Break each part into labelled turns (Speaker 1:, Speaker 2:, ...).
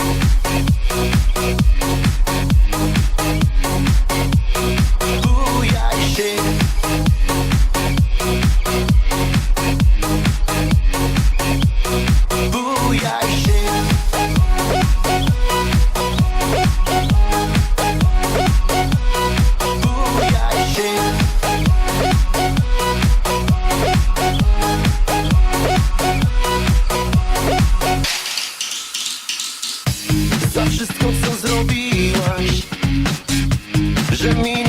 Speaker 1: Thank you. j'ai mis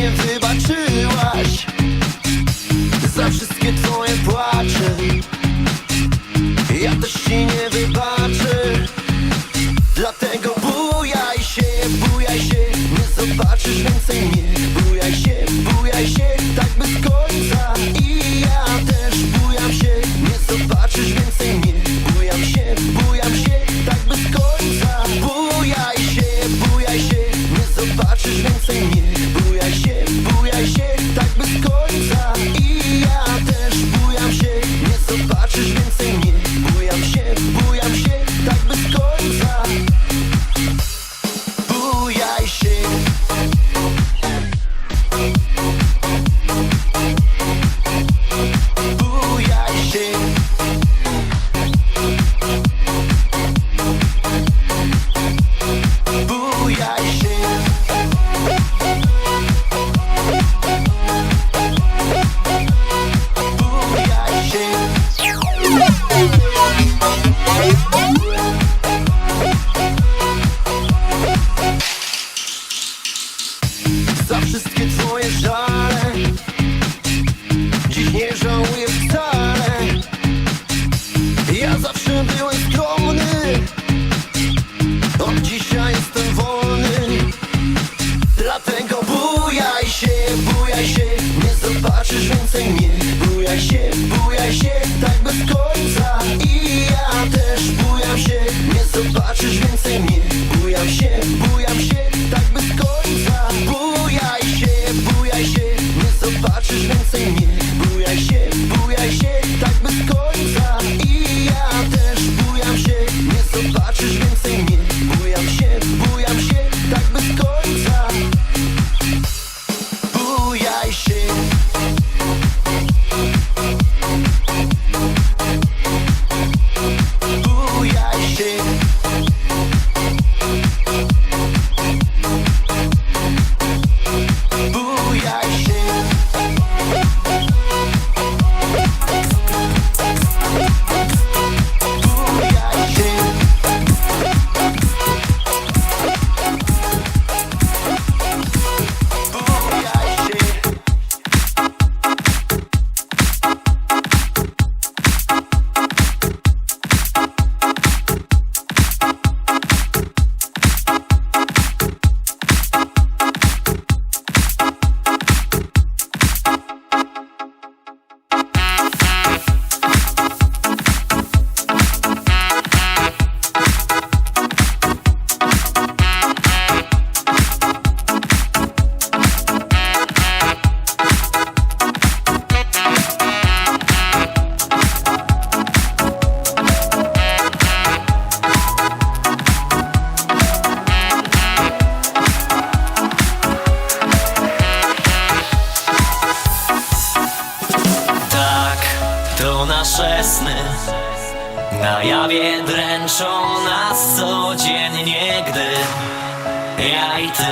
Speaker 1: ja i
Speaker 2: ty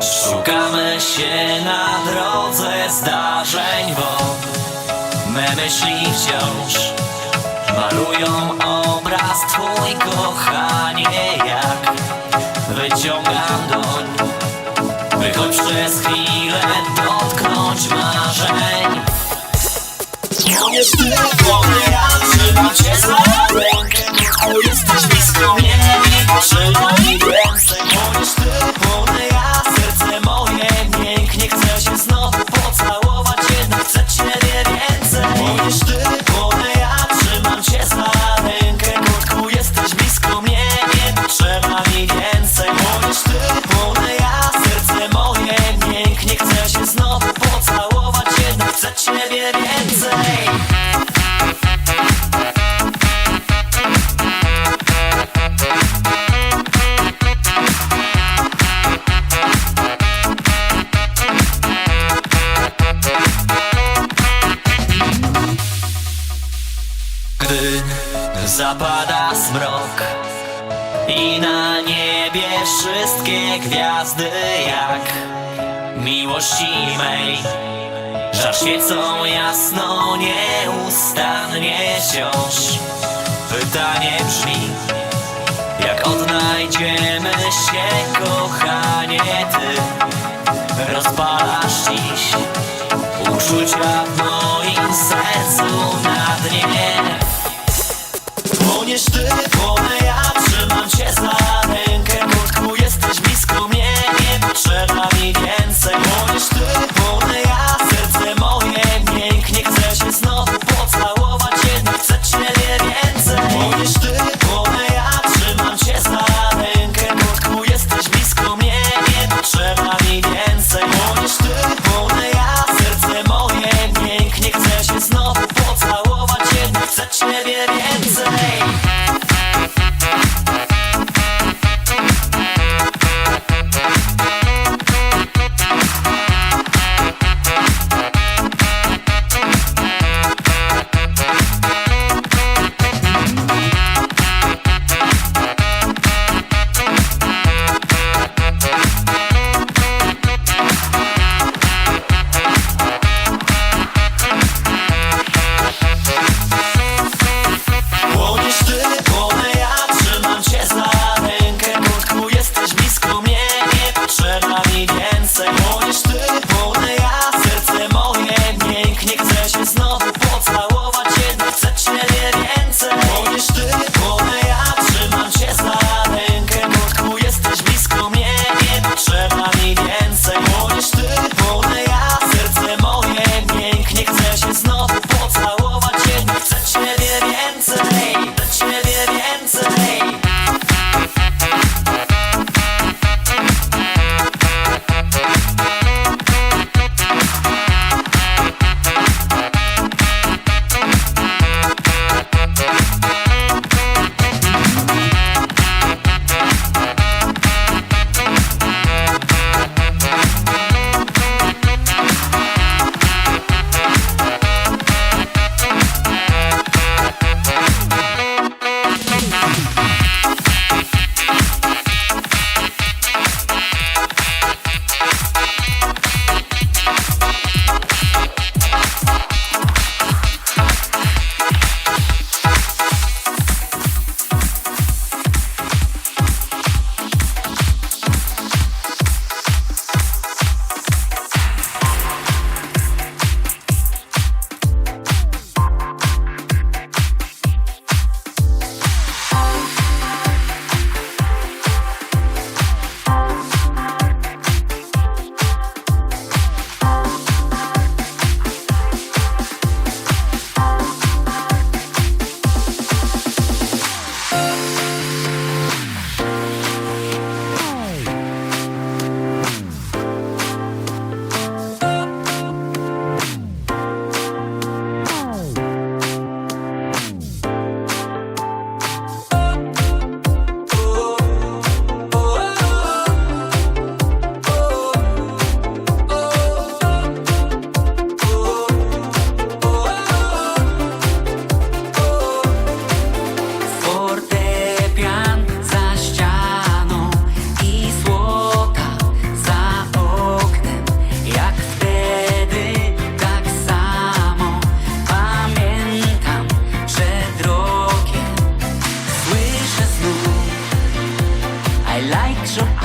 Speaker 2: Szukamy się na drodze zdarzeń, bo me myśli wciąż Malują obraz twój, kochanie, jak wyciągam doń By choć przez chwilę dotknąć marzeń. Nie jest tylko ja, trzeba cię złapać Gdy zapada zmrok i na niebie wszystkie gwiazdy jak miłości mej. Żar świecą jasno, nieustannie wciąż. Pytanie brzmi, jak odnajdziemy się, kochanie Ty? Rozpalasz dziś uczucia w moim sercu na dnie. nie szczyt, bo ja So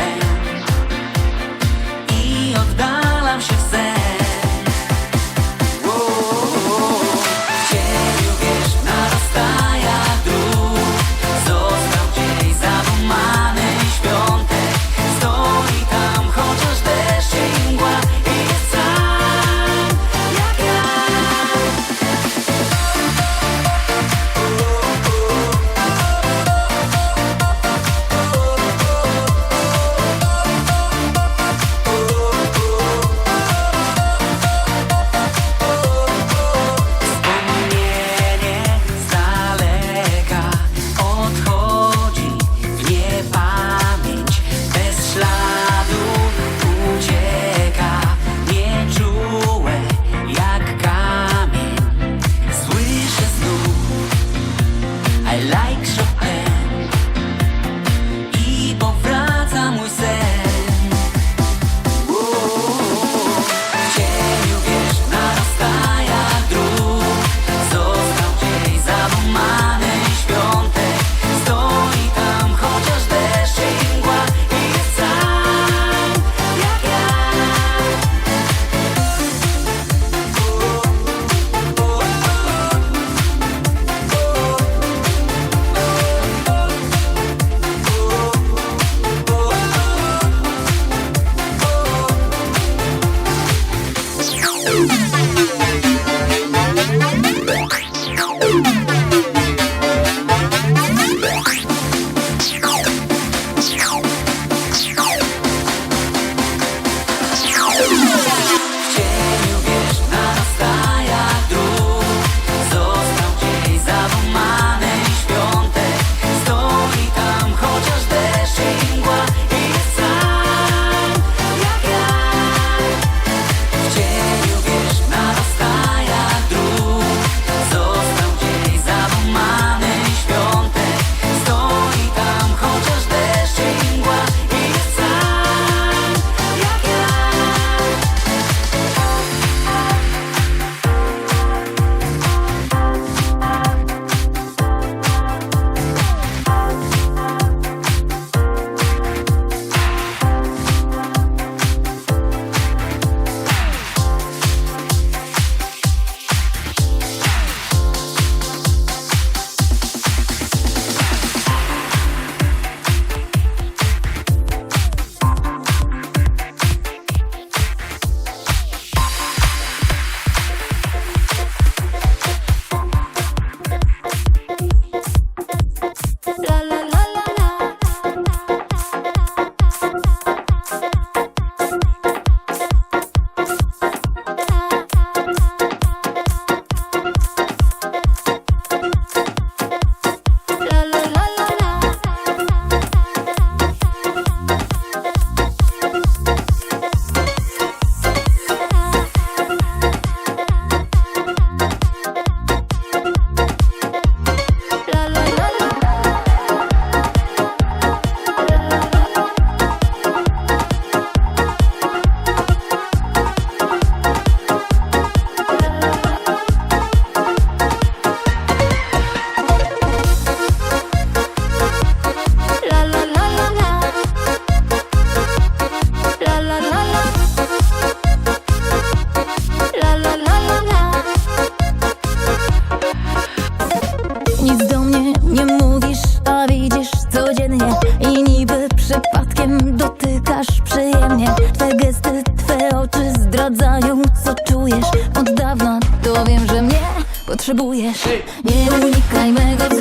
Speaker 3: potrzebujesz. Nie unikaj mego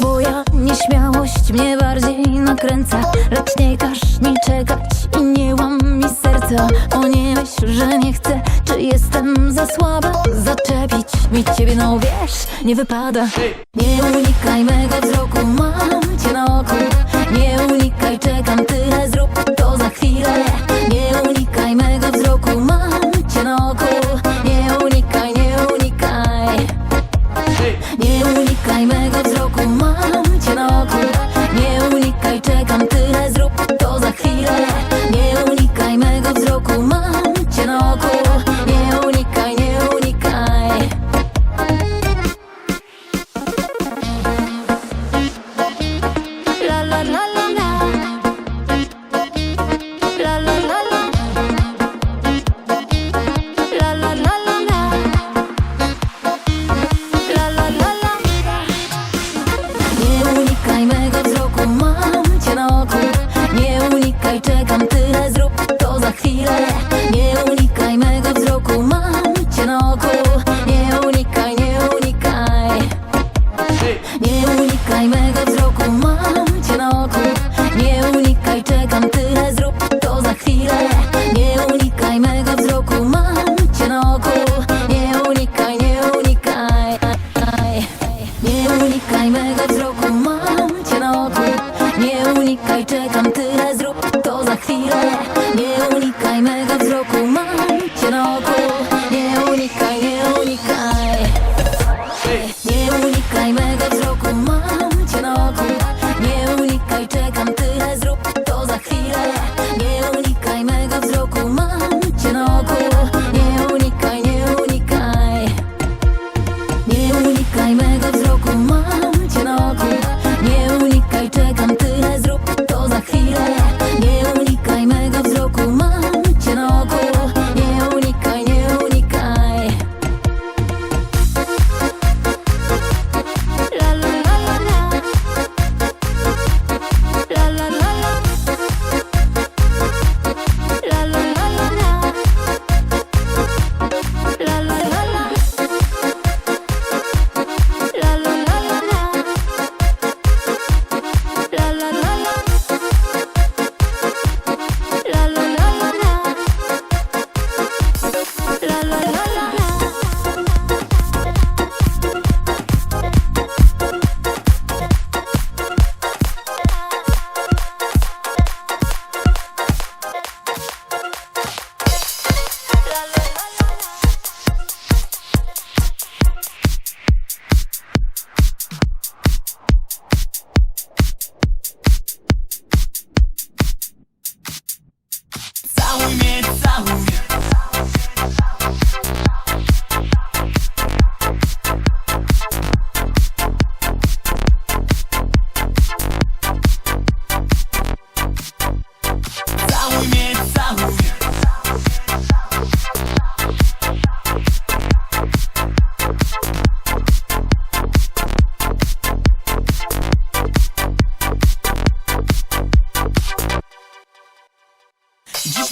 Speaker 3: Twoja nieśmiałość mnie bardziej nakręca Lecz nie każ mi czekać i nie łam mi serca. Bo nie myśl, że nie chcę, czy jestem za słaba? Zaczepić mi ciebie, no wiesz, nie wypada. Nie unikaj mego wzroku, mam cię na oku. Nie unikaj, czekam tyle, zrób to za chwilę.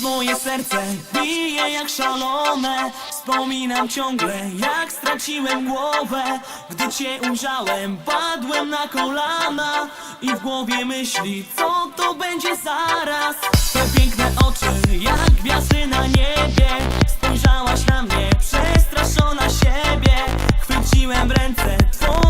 Speaker 2: Moje serce bije jak szalone. Wspominam ciągle jak straciłem głowę. Gdy cię ujrzałem padłem na kolana. I w głowie myśli co to będzie zaraz? Te piękne oczy jak gwiazdy na niebie. Spojrzałaś na mnie przestraszona siebie. Chwyciłem w ręce twoje